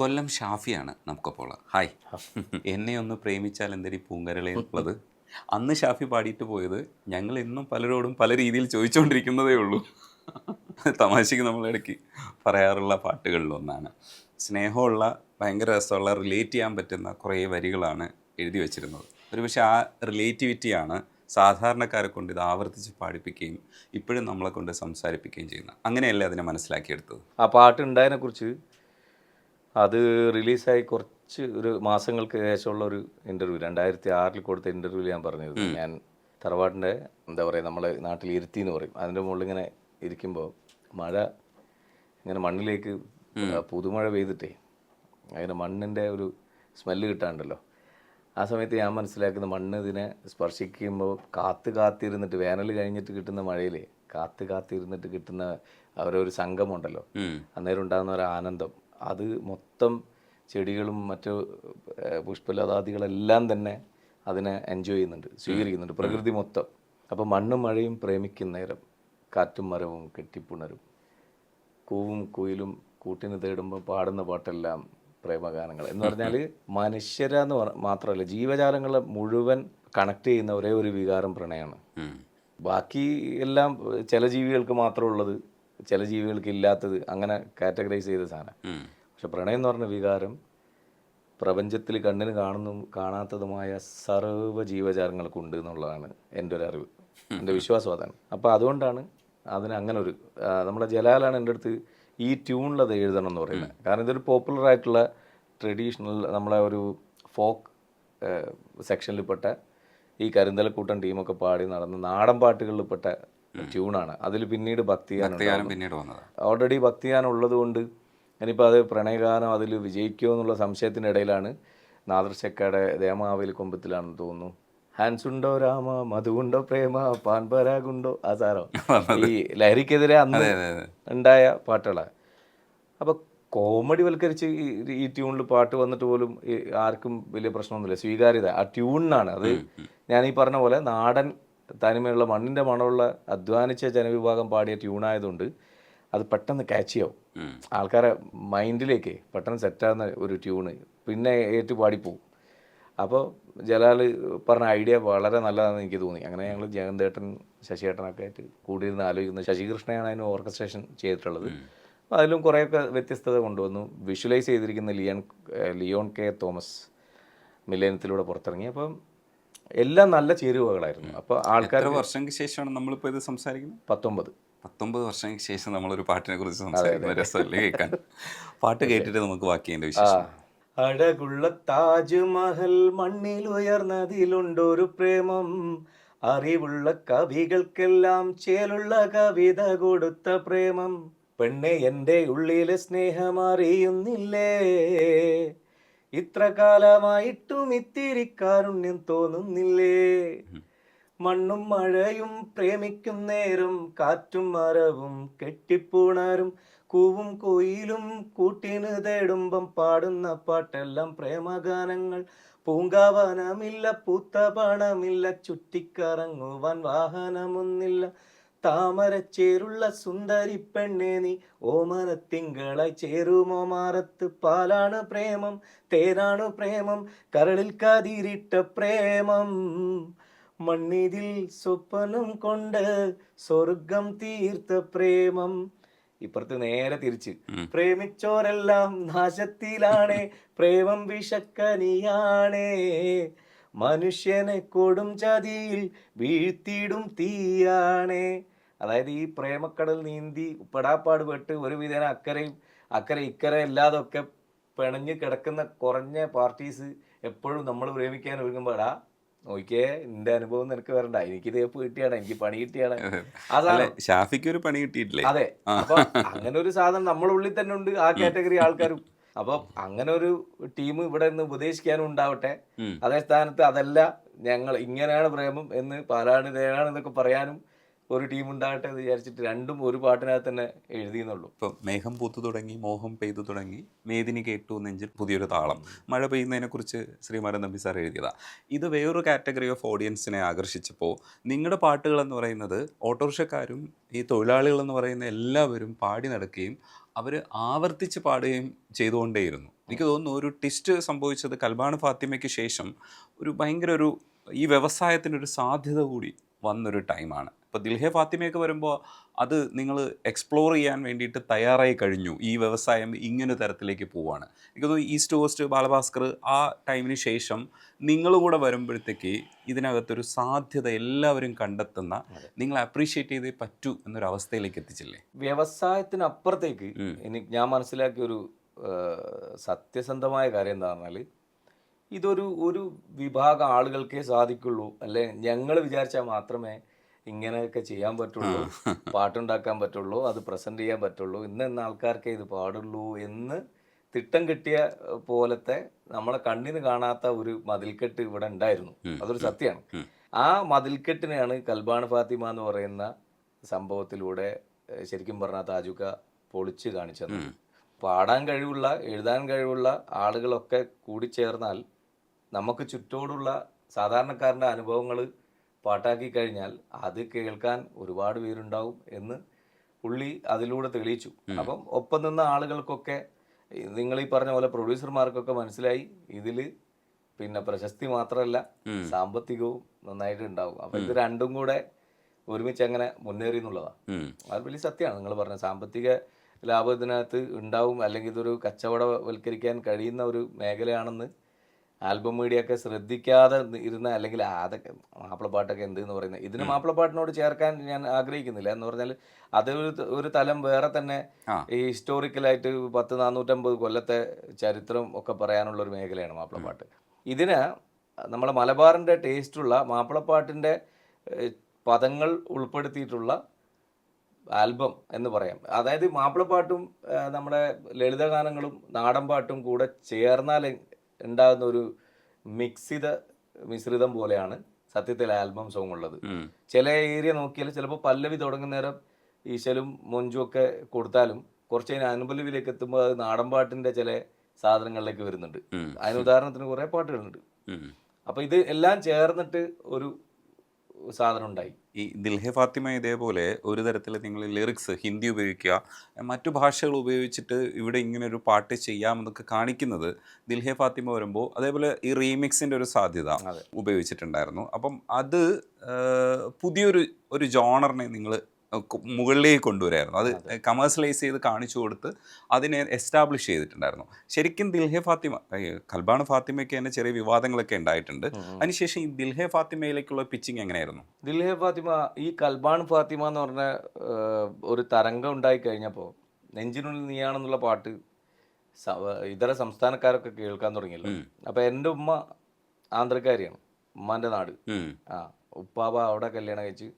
കൊല്ലം ഷാഫിയാണ് നമുക്കപ്പോൾ. ഹായ് എന്നെ ഒന്ന് പ്രേമിച്ചാൽ എന്തൊരു പൂങ്കരളെ എന്നുള്ളത് അന്ന് ഷാഫി പാടിയിട്ട് പോയത് ഞങ്ങൾ ഇന്നും പലരോടും പല രീതിയിൽ ചോദിച്ചുകൊണ്ടിരിക്കുന്നതേ ഉള്ളൂ. തമാശയ്ക്ക് നമ്മളിടയ്ക്ക് പറയാറുള്ള പാട്ടുകളിലൊന്നാണ് സ്നേഹമുള്ള ഭയങ്കര രസമുള്ള റിലേറ്റ് ചെയ്യാൻ പറ്റുന്ന കുറേ വരികളാണ് എഴുതി വച്ചിരുന്നത്. ഒരുപക്ഷെ ആ റിലേറ്റിവിറ്റിയാണ് സാധാരണക്കാരെ കൊണ്ട് ഇത് ആവർത്തിച്ച് പാടിപ്പിക്കുകയും ഇപ്പോഴും നമ്മളെ കൊണ്ട് സംസാരിപ്പിക്കുകയും ചെയ്യുന്ന അങ്ങനെയല്ലേ അതിനെ മനസ്സിലാക്കിയെടുത്തത്? ആ പാട്ട് കുറിച്ച് അത് റിലീസായി കുറച്ച് ഒരു മാസങ്ങൾക്ക് ശേഷമുള്ള ഒരു ഇന്റർവ്യൂ രണ്ടായിരത്തി ആറിൽ കൊടുത്ത ഇന്റർവ്യൂവിൽ ഞാൻ പറഞ്ഞിരുന്നു. ഞാൻ തറവാടിന്റെ എന്താ പറയുക നമ്മളെ നാട്ടിൽ ഇരുത്തി എന്ന് പറയും. അതിന്റെ മുകളിൽ ഇങ്ങനെ ഇരിക്കുമ്പോൾ മഴ ഇങ്ങനെ മണ്ണിലേക്ക് പുതുമഴ പെയ്തിട്ടേ അങ്ങനെ മണ്ണിന്റെ ഒരു സ്മെല്ല് കിട്ടാണ്ടല്ലോ. ആ സമയത്ത് ഞാൻ മനസ്സിലാക്കുന്ന മണ്ണ് ഇതിനെ സ്പർശിക്കുമ്പോൾ കാത്ത് കാത്തിരുന്നിട്ട് വേനൽ കഴിഞ്ഞിട്ട് കിട്ടുന്ന മഴയിൽ കാത്ത് കാത്തിരുന്നിട്ട് കിട്ടുന്ന അവരൊരു സംഘമുണ്ടല്ലോ. അന്നേരം ഉണ്ടാകുന്ന ഒരു ആനന്ദം. അത് മൊത്തം ചെടികളും മറ്റു പുഷ്പലതാദികളെല്ലാം തന്നെ അതിനെ എൻജോയ് ചെയ്യുന്നുണ്ട് സ്വീകരിക്കുന്നുണ്ട് പ്രകൃതി മൊത്തം. അപ്പോൾ മണ്ണും മഴയും പ്രേമിക്കുന്നേരം കാറ്റും മരവും കെട്ടിപ്പുണരും. കൂവും കുയിലും കൂട്ടിന് തേടുമ്പോൾ പാടുന്ന പാട്ടെല്ലാം പ്രേമഗാനങ്ങൾ. എന്ന് പറഞ്ഞാൽ മനുഷ്യരെന്ന് പറ മാത്രമല്ല ജീവജാലങ്ങളെ മുഴുവൻ കണക്ട് ചെയ്യുന്ന ഒരേ ഒരു വികാരം പ്രണയമാണ്. ബാക്കി എല്ലാം ചില ജീവികൾക്ക് മാത്രമുള്ളത് ചില ജീവികൾക്ക് ഇല്ലാത്തത് അങ്ങനെ കാറ്റഗറൈസ് ചെയ്ത സാധനം. പക്ഷെ പ്രണയം എന്ന് പറഞ്ഞ വികാരം പ്രപഞ്ചത്തിൽ കണ്ണിന് കാണുന്നതും കാണാത്തതുമായ സർവ ജീവജാലങ്ങൾക്കുണ്ട് എന്നുള്ളതാണ് എന്റെ ഒരു അറിവ്. എന്റെ വിശ്വാസം അതാണ്. അപ്പോൾ അതുകൊണ്ടാണ് അതിന് അങ്ങനെ ഒരു നമ്മളെ നമ്മുടെ ജലാലാണ് എന്റെ അടുത്ത് ഈ ട്യൂണിൽ അത് എഴുതണം എന്ന് പറയുന്നത്. കാരണം ഇതൊരു പോപ്പുലർ ആയിട്ടുള്ള ട്രഡീഷണൽ നമ്മളെ ഒരു ഫോക്ക് സെക്ഷനിൽപ്പെട്ട ഈ കരിന്തലക്കൂട്ടം ടീമൊക്കെ പാടി നടന്ന നാടൻ പാട്ടുകളിൽ പെട്ട ട്യൂണാണ്. അതിൽ പിന്നീട് ഭക്തിഗാനം ഗാനം പിന്നീട് വന്നത്. ഓൾറെഡി ഭക്തിഗാനം ഉള്ളത് കൊണ്ട് ഇനിയിപ്പോൾ അത് പ്രണയഗാനം അതിൽ വിജയിക്കുമോ എന്നുള്ള സംശയത്തിന്റെ ഇടയിലാണ് നാദർശക്കയുടെ ദേമാവിൽ കൊമ്പത്തിലാണെന്ന് തോന്നുന്നു. ഹാൻസ് ഉണ്ടോ രാമ? മധുണ്ടോ പ്രേമ? പാൻപരാഗുണ്ടോ ആ സാറോ ഈ ലഹരിക്കെതിരെ അന്ന് ഉണ്ടായ പാട്ടുകളാണ് അപ്പോൾ കോമഡി വൽക്കരിച്ച് ഈ- ഈ ട്യൂണിൽ പാട്ട് വന്നിട്ട് പോലും ആർക്കും വലിയ പ്രശ്നമൊന്നുമില്ല. സ്വീകാര്യത. ആ ട്യൂണിനാണ്. അത് ഞാൻ ഈ പറഞ്ഞ പോലെ നാടൻ തനിമയുള്ള മണ്ണിന്റെ മണമുള്ള അധ്വാനിച്ച ജനവിഭാഗം പാടിയ ട്യൂണായതുകൊണ്ട് അത് പെട്ടെന്ന് ക്യാച്ച് ആവും ആൾക്കാരെ മൈൻഡിലേക്ക് പെട്ടെന്ന് സെറ്റാകുന്ന ഒരു ട്യൂണ് പിന്നെ ഏറ്റു പാടിപ്പോവും. അപ്പോൾ ജലാൽ പറഞ്ഞ ഐഡിയ വളരെ നല്ലതാണെന്ന് എനിക്ക് തോന്നി. അങ്ങനെ ഞങ്ങൾ ജഗന്തേട്ടൻ ശശിയേട്ടനൊക്കെ ആയിട്ട് കൂടിയിരുന്ന് ആലോചിക്കുന്നത് ശശികൃഷ്ണയാണ് അതിന് ഓർക്കസ്ട്രേഷൻ ചെയ്തിട്ടുള്ളത്. അപ്പോൾ അതിലും കുറേയൊക്കെ വ്യത്യസ്തത കൊണ്ടുവന്നു. വിഷ്വലൈസ് ചെയ്തിരിക്കുന്ന ലിയൺ ലിയോൺ കെ തോമസ് മിലേനത്തിലൂടെ പുറത്തിറങ്ങി. അപ്പം എല്ലാം നല്ല ചേരുവകളായിരുന്നു. അപ്പോൾ ആൾക്കാർ വർഷങ്ങൾക്ക് ശേഷമാണ് നമ്മളിപ്പോൾ ഇത് സംസാരിക്കുന്നത്? പത്തൊമ്പത്. പത്തൊമ്പത് വർഷങ്ങൾക്ക് ശേഷം നമ്മളൊരു പാട്ടിനെ കുറിച്ച് സംസാരിക്കുന്ന. രസമല്ലേ കേൾക്കാൻ? പാട്ട് കേട്ടിട്ട് നമുക്ക് ബാക്കി എന്റെ വിശേഷം. അഴകുള്ള താജ്മഹൽ മണ്ണിൽ ഉയർന്നതിലുണ്ടൊരു പ്രേമം. അറിവുള്ള കവികൾക്കെല്ലാം ചേലുള്ള കവിത കൊടുത്ത പ്രേമം. പെണ്ണെ എന്റെ ഉള്ളിലെ സ്നേഹം അറിയുന്നില്ലേ? ഇത്ര കാലമായിട്ടും ഇത്തിരി കാരുണ്യം തോന്നുന്നില്ലേ? മണ്ണും മഴയും പ്രേമിക്കും നേരം കാറ്റും മരവും കെട്ടിപ്പൂണാരും കൂവും കോയിലും കൂട്ടിന് തേടുമ്പം പാടുന്ന പാട്ടെല്ലാം പ്രേമഗാനങ്ങൾ. പൂങ്കാവനമില്ല പൂത്ത പണമില്ല ചുറ്റിക്കറങ്ങുവാൻ വാഹനമൊന്നില്ല. താമരച്ചേരുള്ള സുന്ദരി പെണ്ണേ നീ. ഓമനത്തിങ്കളായി ചേരുമോ മാറത്ത് പാലാണ് പ്രേമം തേനാണ് പ്രേമം കരളിൽ കാതിരിട്ട പ്രേമം. മണ്ണിതിൽ സ്വപ്നം കൊണ്ട് സ്വർഗം തീർത്ത പ്രേമം. ഇപ്പുറത്ത് നേരെ തിരിച്ച്. പ്രേമിച്ചോരെല്ലാം നാശത്തിലാണ് പ്രേമം വിഷക്കനിയാണേ മനുഷ്യനെ കൊടും ചതിയിൽ വീഴ്ത്തിയിടും തീയാണേ. അതായത് ഈ പ്രേമക്കടൽ നീന്തി പെടാപ്പാട് പെട്ട് ഒരു വിധേന അക്കരയും അക്കര ഇക്കര ഇല്ലാതെ ഒക്കെ പിണഞ്ഞ് കിടക്കുന്ന കുറഞ്ഞ പാർട്ടീസ് എപ്പോഴും നമ്മൾ പ്രേമിക്കാൻ ഒരുങ്ങുമ്പോൾ നോക്കിയേ എന്റെ അനുഭവം നിനക്ക് വരണ്ട. എനിക്ക് തേപ്പ് കിട്ടിയാണ്? എനിക്ക് പണി കിട്ടിയാണ്. അതാണ്. ഷാഫിക്ക് ഒരു പണി കിട്ടിയിട്ടില്ലേ? അതെ. അപ്പൊ അങ്ങനെ ഒരു സാധനം നമ്മുടെ ഉള്ളിൽ തന്നെ ഉണ്ട് ആ കാറ്റഗറി ആൾക്കാരും. അപ്പൊ അങ്ങനെ ഒരു ടീം ഇവിടെ നിന്ന് ഉപദേശിക്കാനും ഉണ്ടാവട്ടെ. അതേ സ്ഥാനത്ത് അതല്ല ഞങ്ങൾ ഇങ്ങനെയാണ് പ്രേമം എന്ന് പാലാണ് തേനാണ് എന്നൊക്കെ പറയാനും ഒരു ടീം ഉണ്ടാകട്ടെ എന്ന് വിചാരിച്ചിട്ട് രണ്ടും ഒരു പാട്ടിനകത്ത് തന്നെ എഴുതിയെന്നുള്ളൂ. ഇപ്പം മേഘം പൂത്തു തുടങ്ങി മോഹം പെയ്തു തുടങ്ങി മേദിനി കേട്ടു നെഞ്ചിൽ പുതിയൊരു താളം. മഴ പെയ്യുന്നതിനെക്കുറിച്ച് ശ്രീമാരൻ നമ്പി സാർ എഴുതിയതാണ് ഇത് വേറൊരു കാറ്റഗറി ഓഫ് ഓഡിയൻസിനെ ആകർഷിച്ചപ്പോൾ നിങ്ങളുടെ പാട്ടുകൾ എന്ന് പറയുന്നത് ഓട്ടോറിക്ഷക്കാരും ഈ തൊഴിലാളികൾ എന്ന് പറയുന്ന എല്ലാവരും പാടി നടക്കുകയും അവർ ആവർത്തിച്ച് പാടുകയും ചെയ്തുകൊണ്ടേയിരുന്നു. എനിക്ക് തോന്നുന്നു ഒരു ടിസ്റ്റ് സംഭവിച്ചത് കൽബാണ് ഫാത്തിമയ്ക്ക് ശേഷം ഒരു ഭയങ്കര ഒരു ഈ വ്യവസായത്തിനൊരു സാധ്യത കൂടി വന്നൊരു ടൈമാണ്. ഇപ്പോൾ ദിൽഹെ ഫാത്തിമയൊക്കെ വരുമ്പോൾ അത് നിങ്ങൾ എക്സ്പ്ലോർ ചെയ്യാൻ വേണ്ടിയിട്ട് തയ്യാറായി കഴിഞ്ഞു. ഈ വ്യവസായം ഇങ്ങനെ തരത്തിലേക്ക് പോവാണ്. എനിക്ക് തോന്നുന്നു ഈസ്റ്റ് കോസ്റ്റ് ബാലഭാസ്കർ ആ ടൈമിന് ശേഷം നിങ്ങൾ കൂടെ വരുമ്പോഴത്തേക്ക് ഇതിനകത്തൊരു സാധ്യത എല്ലാവരും കണ്ടെത്തുന്ന നിങ്ങൾ അപ്രീഷിയേറ്റ് ചെയ്തേ പറ്റൂ എന്നൊരു അവസ്ഥയിലേക്ക് എത്തിച്ചില്ലേ? വ്യവസായത്തിനപ്പുറത്തേക്ക്. എനിക്ക് ഞാൻ മനസ്സിലാക്കിയ ഒരു സത്യസന്ധമായ കാര്യം എന്താ പറഞ്ഞാൽ ഇതൊരു ഒരു വിഭാഗം ആളുകൾക്കേ സാധിക്കുള്ളൂ. അല്ലെ? ഞങ്ങൾ വിചാരിച്ചാൽ മാത്രമേ ഇങ്ങനെയൊക്കെ ചെയ്യാൻ പറ്റുള്ളൂ. പാട്ടുണ്ടാക്കാൻ പറ്റുള്ളൂ. അത് പ്രസന്റ് ചെയ്യാൻ പറ്റുള്ളൂ. ഇന്ന് ഇന്ന ആൾക്കാർക്കേ ഇത് പാടുള്ളൂ എന്ന് തിട്ടം കിട്ടിയ പോലത്തെ നമ്മളെ കണ്ണിന് കാണാത്ത ഒരു മതിൽക്കെട്ട് ഇവിടെ ഉണ്ടായിരുന്നു. അതൊരു സത്യമാണ്. ആ മതിൽക്കെട്ടിനെയാണ് കൽബാണ് ഫാത്തിമ എന്ന് പറയുന്ന സംഭവത്തിലൂടെ ശരിക്കും പറഞ്ഞാൽ താജുക്ക പൊളിച്ച് കാണിച്ചത്. പാടാൻ കഴിവുള്ള എഴുതാൻ കഴിവുള്ള ആളുകളൊക്കെ കൂടിച്ചേർന്നാൽ നമുക്ക് ചുറ്റോടുള്ള സാധാരണക്കാരന്റെ അനുഭവങ്ങൾ പാട്ടാക്കി കഴിഞ്ഞാൽ അത് കേൾക്കാൻ ഒരുപാട് പേരുണ്ടാവും എന്ന് പുള്ളി അതിലൂടെ തെളിയിച്ചു. അപ്പം ഒപ്പം നിന്ന ആളുകൾക്കൊക്കെ നിങ്ങൾ ഈ പറഞ്ഞ പോലെ പ്രൊഡ്യൂസർമാർക്കൊക്കെ മനസ്സിലായി ഇതിൽ പിന്നെ പ്രശസ്തി മാത്രമല്ല സാമ്പത്തികവും നന്നായിട്ട് ഉണ്ടാവും. അപ്പൊ ഇത് രണ്ടും കൂടെ ഒരുമിച്ച് അങ്ങനെ മുന്നേറി എന്നുള്ളതാണ് അത് വലിയ സത്യമാണ്. നിങ്ങൾ പറഞ്ഞ സാമ്പത്തിക ലാഭം ഇതിനകത്ത് ഉണ്ടാവും. അല്ലെങ്കിൽ ഇതൊരു കച്ചവടവൽക്കരിക്കാൻ കഴിയുന്ന ഒരു മേഖലയാണെന്ന് ആൽബം മീഡിയ ഒക്കെ ശ്രദ്ധിക്കാതെ ഇരുന്ന അല്ലെങ്കിൽ അതൊക്കെ മാപ്പിളപ്പാട്ടൊക്കെ എന്ത് എന്ന് പറയുന്നത് ഇതിന് മാപ്പിളപ്പാട്ടിനോട് ചേർക്കാൻ ഞാൻ ആഗ്രഹിക്കുന്നില്ല എന്ന് പറഞ്ഞാൽ അത് ഒരു തലം വേറെ തന്നെ. ഈ ഹിസ്റ്റോറിക്കലായിട്ട് പത്ത് നാനൂറ്റമ്പത് കൊല്ലത്തെ ചരിത്രം ഒക്കെ പറയാനുള്ള ഒരു മേഖലയാണ് മാപ്പിളപ്പാട്ട്. ഇതിന് നമ്മളെ മലബാറിന്റെ ടേസ്റ്റുള്ള മാപ്പിളപ്പാട്ടിന്റെ പദങ്ങൾ ഉൾപ്പെടുത്തിയിട്ടുള്ള ആൽബം എന്ന് പറയാം. അതായത് മാപ്പിളപ്പാട്ടും നമ്മുടെ ലളിതഗാനങ്ങളും നാടൻ പാട്ടും കൂടെ ചേർന്നാൽ ഉണ്ടാകുന്ന ഒരു മിക്സിത മിശ്രിതം പോലെയാണ് സത്യത്തിൽ ആൽബം സോങ് ഉള്ളത്. ചില ഏരിയ നോക്കിയാൽ ചിലപ്പോൾ പല്ലവി തുടങ്ങുന്ന നേരം ഈശലും മൊഞ്ചും ഒക്കെ കൊടുത്താലും കുറച്ച് കഴിഞ്ഞാൽ അനുപല്ലവിയിലേക്ക് എത്തുമ്പോൾ അത് നാടൻ പാട്ടിന്റെ ചില സാധനങ്ങളിലേക്ക് വരുന്നുണ്ട്. അതിന് ഉദാഹരണത്തിന് കുറേ പാട്ടുകളുണ്ട്. അപ്പോൾ ഇത് എല്ലാം ചേർന്നിട്ട് ഒരു സാധനം ഉണ്ടായി. ഈ ദിൽഹെ ഫാത്തിമ ഇതേപോലെ ഒരു തരത്തിൽ നിങ്ങൾ ലിറിക്സ് ഹിന്ദി ഉപയോഗിക്കുക മറ്റു ഭാഷകൾ ഉപയോഗിച്ചിട്ട് ഇവിടെ ഇങ്ങനെ ഒരു പാട്ട് ചെയ്യാമെന്നൊക്കെ കാണിക്കുന്നത് ദിൽഹെ ഫാത്തിമ വരുമ്പോൾ അതേപോലെ ഈ റീമിക്സിന്റെ ഒരു സാധ്യത. ഉപയോഗിച്ചിട്ടുണ്ടായിരുന്നു അപ്പം അത് പുതിയൊരു ഒരു ജോണറിനെ നിങ്ങൾ മുകളിലേക്ക് കൊണ്ടുവരായിരുന്നു. അത് കമേഴ്സ്യലൈസ് ചെയ്ത് കാണിച്ചു കൊടുത്ത് അതിനെ എസ്റ്റാബ്ലിഷ് ചെയ്തിട്ടുണ്ടായിരുന്നു. ശരിക്കും ദിൽഹെ ഫാത്തിമ കൽബാണ് ഫാത്തിമയ്ക്ക് തന്നെ ചെറിയ വിവാദങ്ങളൊക്കെ ഉണ്ടായിട്ടുണ്ട്. അതിനുശേഷം ഈ ദിൽഹെ ഫാത്തിമയിലേക്കുള്ള പിച്ചിങ് എങ്ങനെയായിരുന്നു? ദിൽഹെ ഫാത്തിമ ഈ കൽബാൺ ഫാത്തിമ എന്ന് പറഞ്ഞ ഒരു തരംഗം ഉണ്ടായി കഴിഞ്ഞപ്പോൾ നെഞ്ചിനുള്ളിൽ നീയാണെന്നുള്ള പാട്ട് ഇതര സംസ്ഥാനക്കാരൊക്കെ കേൾക്കാൻ തുടങ്ങിയല്ലോ. അപ്പൊ എന്റെ ഉമ്മ ആന്ധ്രക്കാരിയാണ്. ഉമ്മാന്റെ നാട്. ആ ഉപ്പാവ അവിടെ കല്യാണം കഴിച്ച്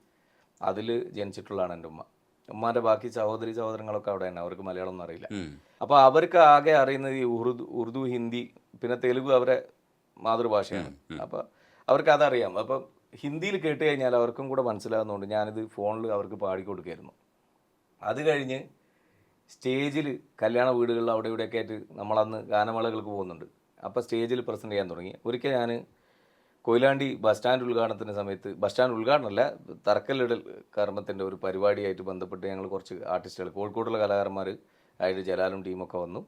അതിൽ ജനിച്ചിട്ടുള്ളതാണ് എന്റെ ഉമ്മ. ഉമ്മാന്റെ ബാക്കി സഹോദരി സഹോദരങ്ങളൊക്കെ അവിടെ തന്നെ അവർക്ക് മലയാളം ഒന്നും അറിയില്ല അപ്പോൾ അവർക്ക് ആകെ അറിയുന്നത് ഈ ഉറുദു ഉറുദു ഹിന്ദി പിന്നെ തെലുഗു അവരെ മാതൃഭാഷയാണ്. അപ്പോൾ അവർക്ക് അതറിയാം. അപ്പം ഹിന്ദിയിൽ കേട്ട് കഴിഞ്ഞാൽ അവർക്കും കൂടെ മനസ്സിലാകുന്നതുകൊണ്ട് ഞാനിത് ഫോണിൽ അവർക്ക് പാടിക്കൊടുക്കായിരുന്നു അത് കഴിഞ്ഞ് സ്റ്റേജിൽ കല്യാണ വീടുകളിൽ അവിടെ ഇവിടെയൊക്കെ ആയിട്ട് നമ്മളന്ന് ഗാനമേളകൾക്ക് പോകുന്നുണ്ട്. അപ്പോൾ സ്റ്റേജിൽ പ്രസന്റ് ചെയ്യാൻ തുടങ്ങി. ഒരിക്കൽ ഞാൻ കൊയിലാണ്ടി ബസ് സ്റ്റാൻഡ് ഉദ്ഘാടനത്തിന്റെ സമയത്ത് ബസ് സ്റ്റാൻഡ് ഉദ്ഘാടനമല്ല തറക്കല്ലിടൽ കർമ്മത്തിന്റെ ഒരു പരിപാടിയായിട്ട് ബന്ധപ്പെട്ട് ഞങ്ങൾ കുറച്ച് ആർട്ടിസ്റ്റുകൾ കോഴിക്കോടുള്ള കലാകാരന്മാർ ആയിട്ട് ജലാലും ടീമൊക്കെ വന്നു.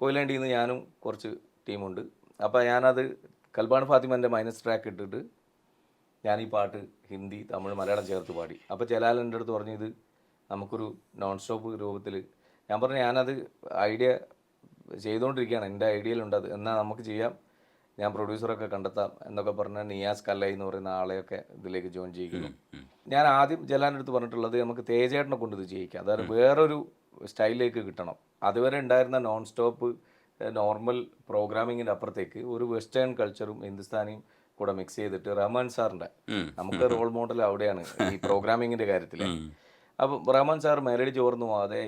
കൊയിലാണ്ടിയിൽ നിന്ന് ഞാനും കുറച്ച് ടീമുണ്ട്. അപ്പോൾ ഞാനത് കൽബാൻ ഫാത്തിമന്റെ മൈനസ് ട്രാക്ക് ഇട്ടിട്ട് ഞാൻ ഈ പാട്ട് ഹിന്ദി തമിഴ് മലയാളം ചേർത്ത് പാടി. അപ്പോൾ ജലാൽ എന്റെ അടുത്ത് പറഞ്ഞു ഇത് നമുക്കൊരു നോൺ സ്റ്റോപ്പ് രൂപത്തിൽ ഞാൻ പറഞ്ഞു ഞാനത് ഐഡിയ ചെയ്തുകൊണ്ടിരിക്കുകയാണ് എന്റെ ഐഡിയയിലുണ്ട് അത്. എന്നാൽ നമുക്ക് ചെയ്യാം. ഞാൻ പ്രൊഡ്യൂസറൊക്കെ കണ്ടെത്താം എന്നൊക്കെ പറഞ്ഞ നിയാസ് കല്ലൈ എന്ന് പറയുന്ന ആളെയൊക്കെ ഇതിലേക്ക് ജോയിൻ ചെയ്യിക്കുന്നു. ഞാൻ ആദ്യം ജലാന്റെ അടുത്ത് പറഞ്ഞിട്ടുള്ളത് നമുക്ക് തേജേട്ടനെ കൊണ്ട് ഇത് ചെയ്യിക്കാം അതായത് വേറൊരു സ്റ്റൈലിലേക്ക് കിട്ടണം. അതുവരെ ഉണ്ടായിരുന്ന നോൺ സ്റ്റോപ്പ് നോർമൽ പ്രോഗ്രാമിങ്ങിന്റെ അപ്പുറത്തേക്ക് ഒരു വെസ്റ്റേൺ കൾച്ചറും ഹിന്ദുസ്ഥാനിയും കൂടെ മിക്സ് ചെയ്തിട്ട് റഹ്മാൻ സാറിന്റെ നമുക്ക് റോൾ മോഡൽ അവിടെയാണ് ഈ പ്രോഗ്രാമിങ്ങിന്റെ കാര്യത്തിൽ. അപ്പം റഹ്മാൻ സാർ മെലഡി ചോർന്നു പോവാതെ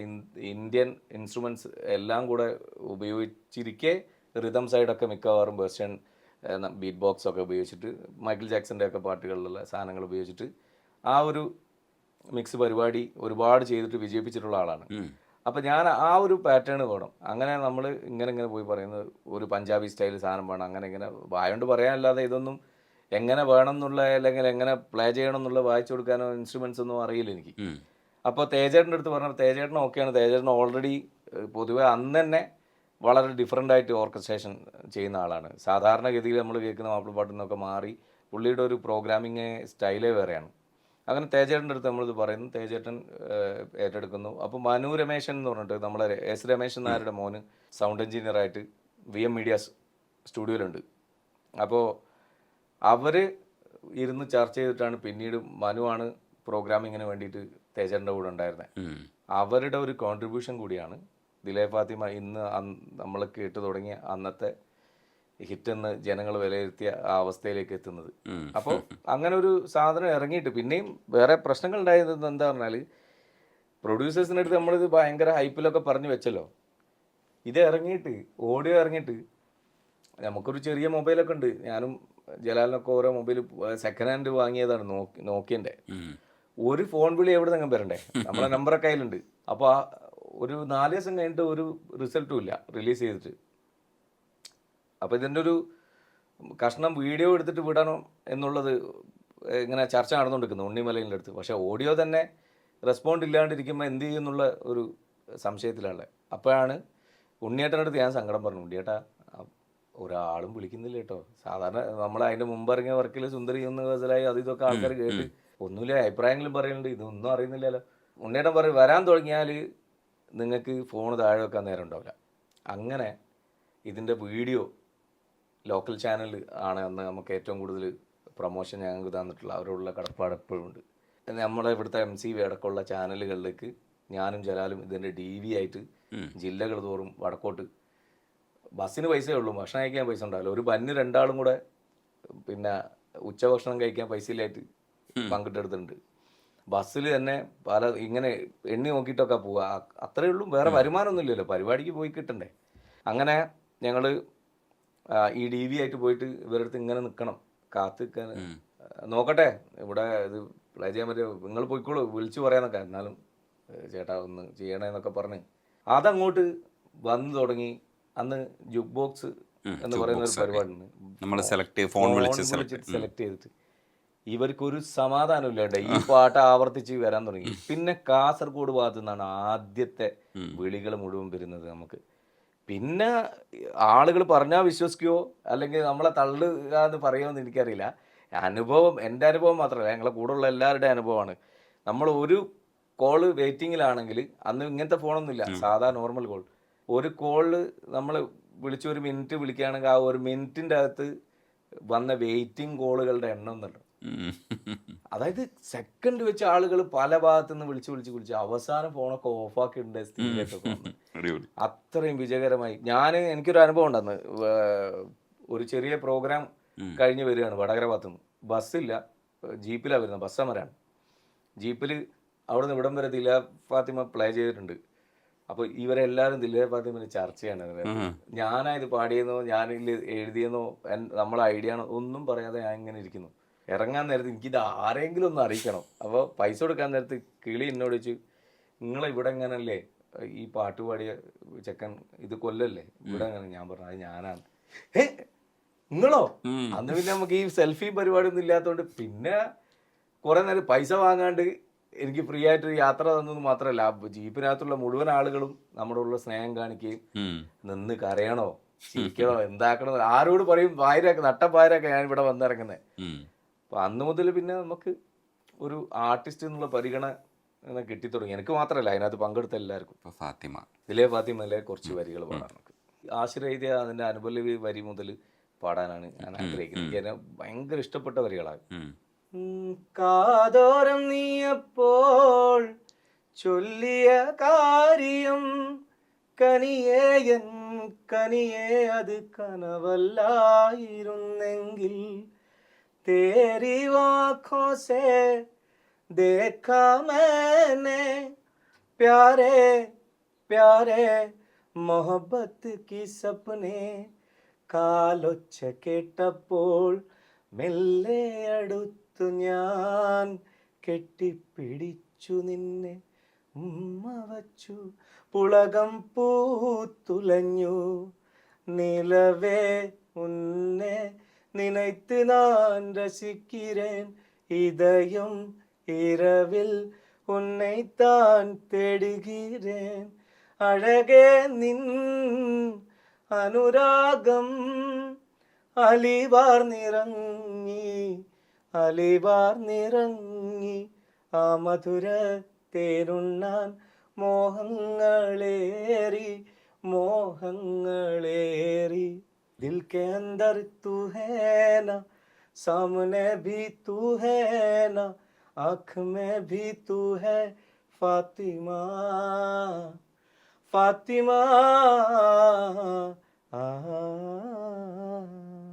ഇന്ത്യൻ ഇൻസ്ട്രുമെന്റ്സ് എല്ലാം കൂടെ ഉപയോഗിച്ചിരിക്കെ റിതം സൈഡൊക്കെ മിക്കവാറും വെസ്റ്റേൺ ബീറ്റ് ബോക്സ് ഒക്കെ ഉപയോഗിച്ചിട്ട് മൈക്കിൾ ജാക്സന്റെ ഒക്കെ പാട്ടുകളിലുള്ള സാധനങ്ങൾ ഉപയോഗിച്ചിട്ട് ആ ഒരു മിക്സ് പരിപാടി ഒരുപാട് ചെയ്തിട്ട് വിജയിപ്പിച്ചിട്ടുള്ള ആളാണ്. അപ്പം ഞാൻ ആ ഒരു പാറ്റേൺ വേണം. അങ്ങനെ നമ്മൾ ഇങ്ങനെ ഇങ്ങനെ പോയി പറയുന്നത് ഒരു പഞ്ചാബി സ്റ്റൈൽ സാധനം വേണം. അങ്ങനെ ഇങ്ങനെ വായോണ്ട് പറയാനല്ലാതെ ഇതൊന്നും എങ്ങനെ വേണം എന്നുള്ള അല്ലെങ്കിൽ എങ്ങനെ പ്ലേ ചെയ്യണം എന്നുള്ള വായിച്ചു കൊടുക്കാനോ ഇൻസ്ട്രുമെൻസ് ഒന്നും അറിയില്ല എനിക്ക്. അപ്പോൾ തേജേട്ടന്റെ അടുത്ത് പറഞ്ഞപ്പോൾ തേജേട്ടൻ ഓക്കെയാണ് തേജേട്ടൻ ഓൾറെഡി പൊതുവെ അന്ന് തന്നെ വളരെ ഡിഫറെന്റ് ആയിട്ട് ഓർക്കസ്ട്രേഷൻ ചെയ്യുന്ന ആളാണ്. സാധാരണഗതിയിൽ നമ്മൾ കേൾക്കുന്ന മാപ്പിളപ്പാട്ടിൽ നിന്നൊക്കെ മാറി പുള്ളിയുടെ ഒരു പ്രോഗ്രാമിങ് സ്റ്റൈലേ വേറെയാണ്. അങ്ങനെ തേജേട്ടന്റെ അടുത്ത് നമ്മളിത് പറയുന്നു. തേജേട്ടൻ ഏറ്റെടുക്കുന്നു. അപ്പോൾ മനു രമേശൻ എന്ന് പറഞ്ഞിട്ട് നമ്മളെ എസ് രമേശൻ നായരുടെ മോന് സൗണ്ട് എഞ്ചിനീയറായിട്ട് വി എം മീഡിയാസ് സ്റ്റുഡിയോയിലുണ്ട്. അപ്പോൾ അവർ ഇരുന്ന് ചർച്ച ചെയ്തിട്ടാണ് പിന്നീട് മനുവാണ് പ്രോഗ്രാമിങ്ങിന് വേണ്ടിയിട്ട് തേജേട്ടന്റെ കൂടെ ഉണ്ടായിരുന്നത് അവരുടെ ഒരു കോൺട്രിബ്യൂഷൻ കൂടിയാണ് ദിലേ ഫാത്തിമ ഇന്ന് നമ്മൾ കേട്ടു തുടങ്ങിയ അന്നത്തെ ഹിറ്റ് എന്ന് ജനങ്ങൾ വിലയിരുത്തിയ ആ അവസ്ഥയിലേക്ക് എത്തുന്നത്. അപ്പോൾ അങ്ങനെ ഒരു സാധനം ഇറങ്ങിയിട്ട് പിന്നെയും വേറെ പ്രശ്നങ്ങൾ ഉണ്ടായത് എന്താ പറഞ്ഞാൽ പ്രൊഡ്യൂസേഴ്സിന്റെ അടുത്ത് നമ്മളിത് ഭയങ്കര ഹൈപ്പിലൊക്കെ പറഞ്ഞു വെച്ചല്ലോ. ഇത് ഇറങ്ങിയിട്ട് ഓഡിയോ ഇറങ്ങിയിട്ട് നമുക്കൊരു ചെറിയ മൊബൈലൊക്കെ ഉണ്ട്. ഞാനും ജലാലിനൊക്കെ ഓരോ മൊബൈൽ സെക്കൻഡ് ഹാൻഡ് വാങ്ങിയതാണ് നോക്കി നോക്കിയന്റെ. ഒരു ഫോൺ വിളി എവിടെ നിന്നും വരണ്ടേ? നമ്മളെ നമ്പറൊക്കെ അതിലുണ്ട് അപ്പോൾ ആ ഒരു നാല് ദിവസം കഴിഞ്ഞിട്ട് ഒരു റിസൾട്ടും ഇല്ല. റിലീസ് ചെയ്തിട്ട്. അപ്പോൾ ഇതിന്റെ ഒരു കഷ്ണം വീഡിയോ എടുത്തിട്ട് വിടണം എന്നുള്ളത് ഇങ്ങനെ ചർച്ച നടന്നുകൊണ്ടിരിക്കുന്നു ഉണ്ണിമലയിന്റെ അടുത്ത് പക്ഷേ ഓഡിയോ തന്നെ റെസ്പോണ്ട് ഇല്ലാണ്ടിരിക്കുമ്പോൾ എന്ത് ചെയ്യുന്നുള്ള ഒരു സംശയത്തിലാണ് അപ്പോഴാണ് ഉണ്ണിയേട്ടന്റെ അടുത്ത് ഞാൻ സങ്കടം പറഞ്ഞു ഉണ്ണിയേട്ടാ ഒരാളും വിളിക്കുന്നില്ല കേട്ടോ. സാധാരണ നമ്മൾ അതിന്റെ മുമ്പ് ഇറങ്ങിയ വർക്കിൽ സുന്ദരി ഒന്ന് ഗസലായി അത് ഇതൊക്കെ ആൾക്കാർ കേട്ട്. ഒന്നുമില്ല അഭിപ്രായങ്ങളും പറയുന്നുണ്ട്. ഇതൊന്നും അറിയുന്നില്ലല്ലോ. ഉണ്ണിയേട്ടൻ പറയും വരാൻ തുടങ്ങിയാൽ നിങ്ങൾക്ക് ഫോൺ താഴെ വെക്കാൻ നേരം ഉണ്ടാവില്ല. അങ്ങനെ ഇതിന്റെ വീഡിയോ ലോക്കൽ ചാനൽ ആണ് അന്ന് നമുക്ക് ഏറ്റവും കൂടുതൽ പ്രൊമോഷൻ ഞങ്ങൾക്ക് തന്നിട്ടുള്ള. അവരോടുള്ള കടപ്പാട് എപ്പോഴും ഉണ്ട്. നമ്മുടെ ഇവിടുത്തെ എം സി വി അടക്കമുള്ള ചാനലുകളിലേക്ക് ഞാനും ജലാലും ഇതിന്റെ ഡി വി ആയിട്ട് ജില്ലകൾ തോറും വടക്കോട്ട് ബസ്സിന് പൈസയേ ഉള്ളൂ. ഭക്ഷണം കഴിക്കാൻ പൈസ ഉണ്ടാവില്ല. ഒരു ബന്ന് രണ്ടാളും കൂടെ പിന്നെ ഉച്ചഭക്ഷണം കഴിക്കാൻ പൈസ ഇല്ലായിട്ട് പങ്കിട്ടെടുത്തിട്ടുണ്ട്. ബസ്സിൽ തന്നെ പല ഇങ്ങനെ എണ്ണി നോക്കിയിട്ടൊക്കെ പോവുക അത്രയേ ഉള്ളൂ. വേറെ വരുമാനമൊന്നും ഇല്ലല്ലോ പരിപാടിക്ക് പോയി കിട്ടണ്ടേ. അങ്ങനെ ഞങ്ങൾ ഈ ഡി വി ആയിട്ട് പോയിട്ട് ഇവരുടെ അടുത്ത് ഇങ്ങനെ നിൽക്കണം കാത്ത് നിൽക്കാൻ നോക്കട്ടെ. ഇവിടെ ഇത് പ്ലേ ചെയ്യാൻ പറ്റുമോ നിങ്ങൾ പോയിക്കോളൂ. വിളിച്ചു പറയാന്നൊക്കെ. എന്നാലും ചേട്ടാ ഒന്ന് ചെയ്യണേന്നൊക്കെ പറഞ്ഞ്. അതങ്ങോട്ട് വന്നു തുടങ്ങി. അന്ന് ജുക്ക് ബോക്സ് എന്ന് പറയുന്ന ഒരു പരിപാടി സെലക്ട് സെലക്ട് ചെയ്തിട്ട്. ഇവർക്കൊരു സമാധാനം ഇല്ലാണ്ട് ഈ പാട്ട് ആവർത്തിച്ച് വരാൻ തുടങ്ങി. പിന്നെ കാസർഗോഡ് ഭാഗത്തു നിന്നാണ് ആദ്യത്തെ വിളികൾ മുഴുവൻ വരുന്നത് നമുക്ക്. പിന്നെ ആളുകൾ പറഞ്ഞാൽ വിശ്വസിക്കുവോ? അല്ലെങ്കിൽ നമ്മളെ തള്ളുക എന്ന് പറയുമോ എനിക്കറിയില്ല. അനുഭവം എന്റെ അനുഭവം മാത്രമല്ല ഞങ്ങളെ കൂടെയുള്ള എല്ലാവരുടെയും അനുഭവമാണ്. നമ്മൾ ഒരു കോൾ വെയിറ്റിങ്ങിലാണെങ്കിൽ അന്ന് ഇങ്ങനത്തെ ഫോണൊന്നുമില്ല. സാധാ നോർമൽ കോൾ. ഒരു കോൾ നമ്മൾ വിളിച്ച് ഒരു മിനിറ്റ് വിളിക്കുകയാണെങ്കിൽ ആ ഒരു മിനിറ്റിന്റെ അകത്ത് വന്ന വെയിറ്റിംഗ് കോളുകളുടെ എണ്ണം എന്നുണ്ട് അതായത് സെക്കൻഡ് വെച്ച് ആളുകൾ പല ഭാഗത്തു നിന്ന് വിളിച്ച് വിളിച്ച് വിളിച്ച് അവസാനം ഫോണൊക്കെ ഓഫാക്കിയിട്ടുണ്ട് അടിപൊളി. അത്രയും വിജയകരമായി. ഞാൻ എനിക്കൊരു അനുഭവം ഉണ്ടെന്ന് ഒരു ചെറിയ പ്രോഗ്രാം കഴിഞ്ഞ് വരികയാണ് വടകര ഭാഗത്തുനിന്ന്. ബസ്സില്ല ജീപ്പിലാണ് വരുന്നത്. ബസ് ജീപ്പിൽ അവിടെ നിന്ന് ഇവിടം വരെ ദില ഫാത്തിമ പ്ലേ ചെയ്തിട്ടുണ്ട്. അപ്പോൾ ഇവരെല്ലാവരും ദില ഫാത്തിമനെ ചർച്ചയാണ്. ഞാനാ ഇത് പാടിയെന്നോ ഞാനിൽ എഴുതിയെന്നോ നമ്മളെ ഐഡിയ ആണോ ഒന്നും പറയാതെ ഞാൻ ഇങ്ങനെ ഇരിക്കുന്നു. ഇറങ്ങാൻ നേരത്ത് എനിക്കിത് ആരെങ്കിലും ഒന്ന് അറിയിക്കണം. അപ്പോൾ പൈസ കൊടുക്കാൻ നേരത്ത് കിളി എന്നോട് ചോദിച്ചു നിങ്ങൾ ഇവിടെ എങ്ങനല്ലേ? ഈ പാട്ട് പാടിയ ചെക്കൻ ഇത് കൊല്ലല്ലേ? ഇവിടെ എങ്ങനെ? ഞാൻ പറഞ്ഞു അത് ഞാനാണ്. ഏ? നിങ്ങളോ? അന്ന് പിന്നെ നമുക്ക് ഈ സെൽഫി പരിപാടി ഒന്നും ഇല്ലാത്തതുകൊണ്ട് പിന്നെ കുറെ നേരം പൈസ വാങ്ങാണ്ട് എനിക്ക് ഫ്രീ ആയിട്ട് യാത്ര തന്നത് മാത്രമല്ല ജീപ്പിനകത്തുള്ള മുഴുവൻ ആളുകളും നമ്മുടെ ഉള്ള സ്നേഹം കാണിക്കുകയും നിന്ന് കരയണോ ചിരിക്കണോ എന്താക്കണോ ആരോട് പറയും വായരൊക്കെ നട്ടപ്പായരൊക്കെ ഞാൻ ഇവിടെ വന്നിറങ്ങുന്നത് അപ്പൊ അന്ന് മുതൽ പിന്നെ നമുക്ക് ഒരു ആർട്ടിസ്റ്റ് എന്നുള്ള പരിഗണന കിട്ടിത്തുടങ്ങി. എനിക്ക് മാത്രമല്ല അതിനകത്ത് പങ്കെടുത്ത എല്ലാവർക്കും. ഇപ്പോൾ ഫാത്തിമ. ഇതിലെ ഫാത്തിമയിലെ കുറച്ച് വരികൾ പാടാൻ നമുക്ക്. ആശ്രയിത അതിന്റെ അനുപല്ലവി വരി മുതൽ പാടാനാണ് ഞാൻ ആഗ്രഹിക്കുന്നത്. എനിക്ക് എന്നെ ഭയങ്കര ഇഷ്ടപ്പെട്ട വരികളാണ്. കാതോരം നീയപ്പോൾ ചൊല്ലിയ കാര്യം കനിയേ എൻ കനിയേ അത് കനവല്ലായിരുന്നെങ്കിൽ തേരി വാഖോ സേ देखा मैंने प्यारे प्यारे मोहब्बत की सपने കാലൊച്ച കേട്ടപ്പോൾ മെല്ലെ അടുത്തു ഞാൻ കെട്ടിപ്പിടിച്ചു നിന്നെ ഉമ്മ വച്ചു പുളകം പൂത്തുലഞ്ഞു നിലവേ ഉന്നെ நினைத்து நான் ரசிக்கிறேன் இதயம் இரவில் உன்னைத்தான் தேடுகிறேன் அழகே நின் അനുരാഗം അലിവാർന്നിറങ്ങി അലിവാർന്നിറങ്ങി ആ മധുര തേരുണ്ണാൻ മോഹങ്ങളേറി മോഹങ്ങളേറി ദിൽ के अंदर तू है ना, सामने भी तू है ना, आँख में भी तू है फातिमा। फातिमा आ